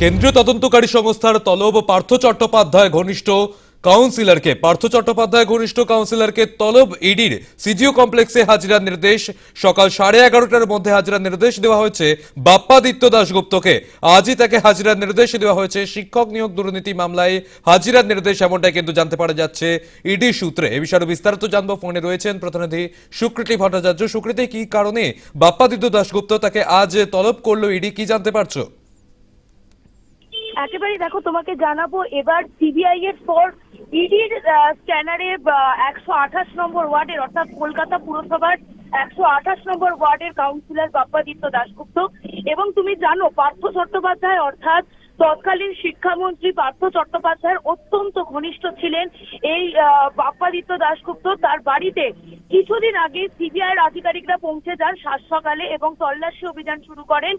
কেন্দ্রীয় তদন্তকারী সংস্থার তলব পার্থ চট্টোপাধ্যায় ঘনিষ্ঠ কাউন্সিলরকে, পার্থ চট্টোপাধ্যায় ঘনিষ্ঠ কাউন্সিলরকে তলব ইডির সিজিও কমপ্লেক্সে হাজিরার নির্দেশ, সকাল সাড়ে এগারোটার মধ্যে হাজিরার নির্দেশ দেওয়া হয়েছে। বাপ্পাদিত্য দাশগুপ্তকে আজই তাকে হাজিরার নির্দেশ দেওয়া হয়েছে। শিক্ষক নিয়োগ দুর্নীতি মামলায় হাজিরার নির্দেশ এমনটাই কিন্তু জানতে পারা যাচ্ছে ইডি সূত্রে। এ বিষয়ে বিস্তারিত জানব। ফোনে রয়েছেন প্রতিনিধি সুকৃতি ভট্টাচার্য। সুকৃতি, কি কারণে বাপ্পাদিত্য দাশগুপ্ত তাকে আজ তলব করল ইডি? কি জানতে পারছ? একেবারে দেখো, তোমাকে জানাব, এবার সিবিআই এর পর ইডির স্ক্যানারে একশো আঠাশ নম্বর ওয়ার্ডের, অর্থাৎ কলকাতা পুরসভার একশো আঠাশ নম্বর ওয়ার্ডের কাউন্সিলর বাপ্পাদিত্য দাশগুপ্ত। এবং তুমি জানো, পার্থ চট্টোপাধ্যায়, অর্থাৎ তৎকালীন শিক্ষামন্ত্রী পার্থ চট্টোপাধ্যায়ের অত্যন্ত ঘনিষ্ঠ ছিলেন এই বাপ্পাদিত্য দাশগুপ্ত। তার বাড়িতে কিছুদিন আগে সিবিআইয়ের আধিকারিকরা পৌঁছে যান সাত সকালে এবং তল্লাশি অভিযান শুরু করেন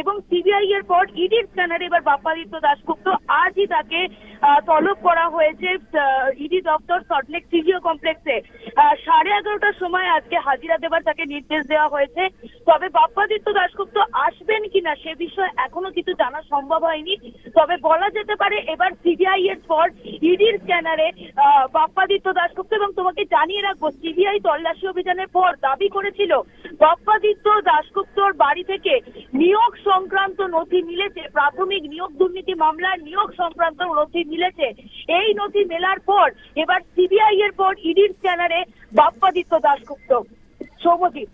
এবং সিবিআই এর পর ইডির স্ক্যানারে এবার বাপ্পাদিত্য দাশগুপ্ত। আজই তাকে তলব করা হয়েছে ইডি দপ্তর সল্টলেক সিজিও কমপ্লেক্সে। সাড়ে এগারোটার সময় আজকে হাজিরা দেবার তাকে নির্দেশ দেওয়া হয়েছে। তবে বাপ্পাদিত্য দাশগুপ্ত আসবেন কিনা সে বিষয়ে এখনও কিছু জানা সম্ভব হয়নি। তবে বলা যেতে পারে এবার সিবিআই এর পর ইডির স্ক্যানারে বাপ্পাদিত্য দাশগুপ্ত এবং তোমাকে জানিয়ে রাখব সিবিআই তল্লাশি অভিযানের পর দাবি করেছিল, বাপ্পাদিত্য দাশগুপ্তর বাড়ি থেকে নিয়োগ সংক্রান্ত নথি মিলেছে, প্রাথমিক নিয়োগ দুর্নীতি মামলার নিয়োগ সংক্রান্ত নথি মিলেছে। এই নথি মেলার পর এবার সিবিআই এর পর ইডির স্ক্যানারে বাপ্পাদিত্য সৌমজিৎ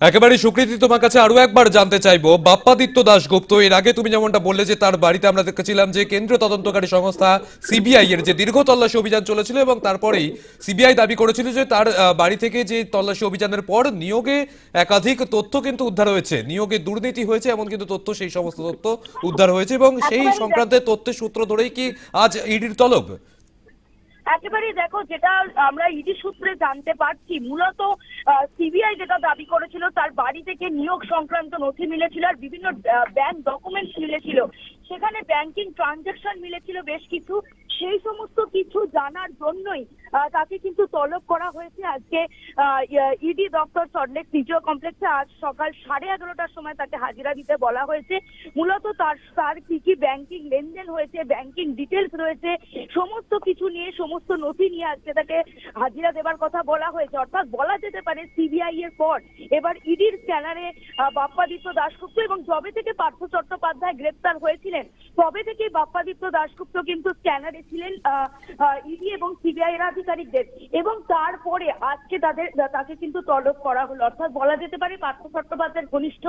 একেবারে সুকৃতি তোমার কাছে আরও একবার জানতে চাইব। বাপ্পাদিত্য দাশগুপ্ত এর আগে তুমি যেমনটা বললে যে তার বাড়িতে আমরা দেখেছিলাম যে কেন্দ্রীয় তদন্তকারী সংস্থা সিবিআই এর যে দীর্ঘ তল্লাশি অভিযান চলেছিল এবং তারপরেই সিবিআই দাবি করেছিল যে তার বাড়ি থেকে যে তল্লাশি অভিযানের পর নিয়োগে একাধিক তথ্য কিন্তু উদ্ধার হয়েছে। নিয়োগে দুর্নীতি হয়েছে এমন কিন্তু তথ্য সেই সমস্ত তথ্য উদ্ধার হয়েছে এবং সেই সংক্রান্তে তথ্যের সূত্র ধরেই কি আজ ইডির তলব? একেবারে দেখো যেটা আমরা ইডি সূত্রে জানতে পারছি, মূলত সিবিআই যেটা দাবি করেছিল তার বাড়ি থেকে নিয়োগ সংক্রান্ত নথি মিলেছিল আর বিভিন্ন ব্যাংক ডকুমেন্টস মিলেছিল। সেখানে ব্যাংকিং ট্রানজাকশন মিলেছিল বেশ কিছু। সেই সমস্ত কিছু জানার জন্যই তাকে কিন্তু তলব করা হয়েছে। আজকে ইডি দপ্তর সল্টলেক সিজিও কমপ্লেক্সে আজ সকাল সাড়ে এগারোটার সময় তাকে হাজিরা দিতে বলা হয়েছে। মূলত তার তার কি কি ব্যাংকিং লেনদেন হয়েছে ব্যাংকিং ডিটেলস রয়েছে, সমস্ত কিছু নিয়ে, সমস্ত নথি নিয়ে আজকে তাকে হাজিরা দেবার কথা বলা হয়েছে। অর্থাৎ বলা যেতে পারে সিবিআই এর পর এবার ইডির স্ক্যানারে বাপ্পাদিত্য দাশগুপ্ত এবং যবে থেকে পার্থ চট্টোপাধ্যায় গ্রেপ্তার হয়েছিলেন, তবে থেকে বাপ্পাদিত্য দাশগুপ্ত কিন্তু স্ক্যানারে ছিলেন ইডি এবং সিবিআই এর আধিকারিকদের। এবং তারপরে আজকে তাদের, তাকে কিন্তু তলব করা হলো। অর্থাৎ বলা যেতে পারে পার্থ চট্টোপাধ্যায়ের ঘনিষ্ঠ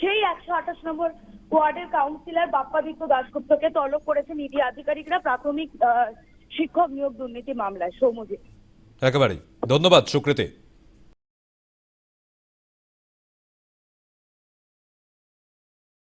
সেই একশো আঠাশ নম্বর ওয়ার্ডের কাউন্সিলর বাপ্পাদিত্য দাসগুপ্তকে তলব করেছেন ইডি আধিকারিকরা প্রাথমিক শিক্ষক নিয়োগ দুর্নীতি মামলায়। সৌমজিৎ একেবারেই। ধন্যবাদ সুকৃতি।